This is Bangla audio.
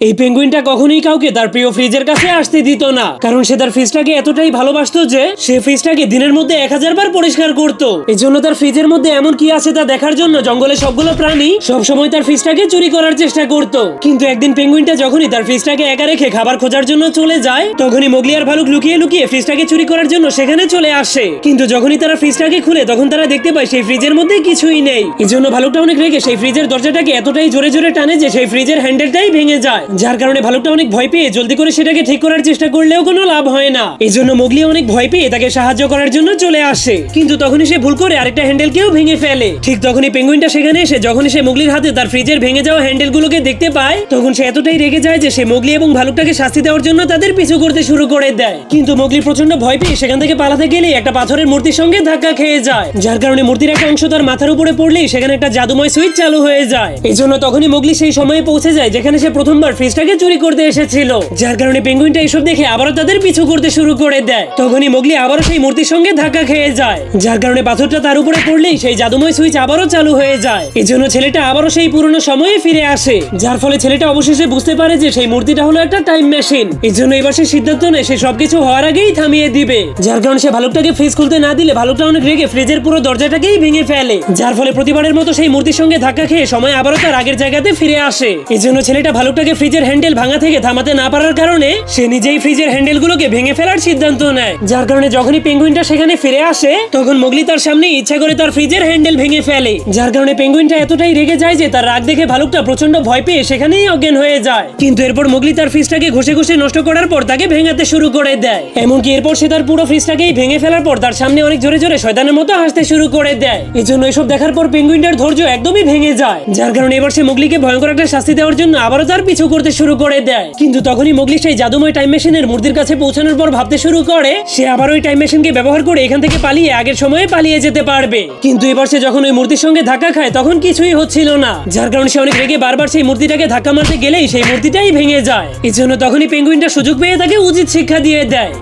এই পেঙ্গুইনটা কখনোই কাউকে তার প্রিয় ফ্রিজের কাছে আসতে দিত না। কারণ সে তার ফ্রিজটাকে এতটাই ভালোবাসতো যে সে ফ্রিজটাকে দিনের মধ্যে এক হাজার বার পরিষ্কার করত। এই জন্য তার ফ্রিজের মধ্যে এমন কি আছে তা দেখার জন্য জঙ্গলের সবগুলো প্রাণী সব সময় তার ফ্রিজটাকে চুরি করার চেষ্টা করত। কিন্তু একদিন পেঙ্গুইনটা যখনই তার ফ্রিজটাকে একা রেখে খাবার খোঁজার জন্য চলে যায়, তখনই মোগলিয়ার ভালুক লুকিয়ে লুকিয়ে ফ্রিজটাকে চুরি করার জন্য সেখানে চলে আসে। কিন্তু যখনই তারা ফ্রিজটাকে খুলে, তখন তারা দেখতে পায় সেই ফ্রিজের মধ্যে কিছুই নেই। এই জন্য ভালুকটা অনেক রেগে সেই ফ্রিজের দরজাটাকে এতটাই জোরে জোরে টানে যে সেই ফ্রিজের হ্যান্ডেলটাই ভেঙে যায়। যার কারণে ভালুকটা অনেক ভয় পেয়ে জলদি করে সেটাকে ঠিক করার চেষ্টা করলেও কোনো লাভ হয় না। এই জন্য মোগলি অনেক ভয় পেয়ে তাকে সাহায্য করার জন্য চলে আসে। কিন্তু তখনই সে ভুল করে আরেকটা হ্যান্ডেলকেও ভেঙে ফেলে। ঠিক তখনই পেঙ্গুইনটা সেখানে এসে যখনই সে মোগলির হাতে তার ফ্রিজের ভেঙে যাওয়া হ্যান্ডেলগুলোকে দেখতে পায়, তখন সে এতটাই রেগে যায় যে সে মোগলি এবং ভালুকটাকে শাস্তি দেওয়ার জন্য তাদের পিছু করতে শুরু করে দেয়। কিন্তু মোগলি প্রচণ্ড ভয় পেয়ে সেখান থেকে পালাতে গেলে একটা পাথরের মূর্তির সঙ্গে ধাক্কা খেয়ে যায়। যার কারণে মূর্তির একটা অংশ তার মাথার উপরে পড়লেই সেখানে একটা জাদুময় সুইচ চালু হয়ে যায়। এই জন্য তখনই মোগলি সেই সময়ে পৌঁছে যায় যেখানে সে প্রথমবার ফ্রিজটাকে চুরি করতে এসেছিল। যার কারণে পেঙ্গুইনটা এইসব দেখে আবারও তাদের পিছু করতে শুরু করে দেয়। তখনই মোগলি আবারও সেই মূর্তির সঙ্গে ধাক্কা খেয়ে যায়। যার কারণে পাথরটা তার উপরে পড়লেই সেই জাদুময় সুইচ আবারও চালু হয়ে যায়। এই জন্য ছেলেটা আবারও সেই পুরনো সময়ে ফিরে আসে। যার ফলে ছেলেটা অবশেষে বুঝতে পারে যে সেই মূর্তিটা হলো একটা টাইম মেশিন। এই জন্য এবার সে সিদ্ধান্ত নেয় সে সবকিছু হওয়ার আগেই থামিয়ে দিবে। যার কারণে সে ভালুকটাকে ফ্রিজ খুলতে না দিলে ভালুকটা অনেক রেগে ফ্রিজের পুরো দরজাটাকেই ভেঙে ফেলে। যার ফলে প্রতিবারের মতো সেই মূর্তির সঙ্গে ধাক্কা খেয়ে সময় আবারও তার আগের জায়গাতে ফিরে আসে। এই জন্য ছেলেটা ভালুকটাকে ফ্রিজের হ্যান্ডেল ভাঙা থেকে থামাতে না পারার কারণে সে নিজেই ফ্রিজের হ্যান্ডেলগুলোকে ভেঙে ফেলার সিদ্ধান্ত নেয়। যার কারণে যখনই পেঙ্গুইনটা সেখানে ফিরে আসে, তখন মোগলি তার সামনে ইচ্ছা করে তার ফ্রিজের হ্যান্ডেল ভেঙে ফেলে। যার কারণে পেঙ্গুইনটা এতটাই রেগে যায় যে তার রাগ দেখে ভালুকটা প্রচণ্ড ভয় পেয়ে সেখানেই অজ্ঞান হয়ে যায়। কিন্তু এরপর মোগলি তার ফ্রিজটাকে ঘষে ঘষে নষ্ট করার পর তাকে ভেঙাতে শুরু করে দেয়। এমনকি এরপর সে তার পুরো ফ্রিজটাকেই ভেঙে ফেলার পর তার সামনে অনেক জোরে জোরে শয়তানের মতো হাসতে শুরু করে দেয়। এই জন্য এসব দেখার পর পেঙ্গুইনটার ধৈর্য একদমই ভেঙে যায়। যার কারণে এবার সে মোগলিকে ভয়ঙ্কর একটা শাস্তি দেওয়ার জন্য আবারও তার পিছু করতে শুরু করে দেয়। কিন্তু তখনই মোগলি সেই জাদুময় টাইম মেশিনের মূর্তির কাছে পৌঁছানোর পর ভাবতে শুরু করে, সে আবার ওই টাইম মেশিনকে ব্যবহার করে এখান থেকে পালিয়ে আগের সময়ে পালিয়ে যেতে পারবে। কিন্তু এবার সে যখন ওই মূর্তির সঙ্গে ধাক্কা খায়, তখন কিছুই হচ্ছিল না। যার কারণে সে অনেক রেগে বারবার সেই মূর্তিটাকে ধাক্কা মারতে গেলেই সেই মূর্তিটাই ভেঙে যায়। এই জন্য তখনই পেঙ্গুইনটা সুযোগ পেয়ে তাকে উচিত শিক্ষা দিয়ে দেয়।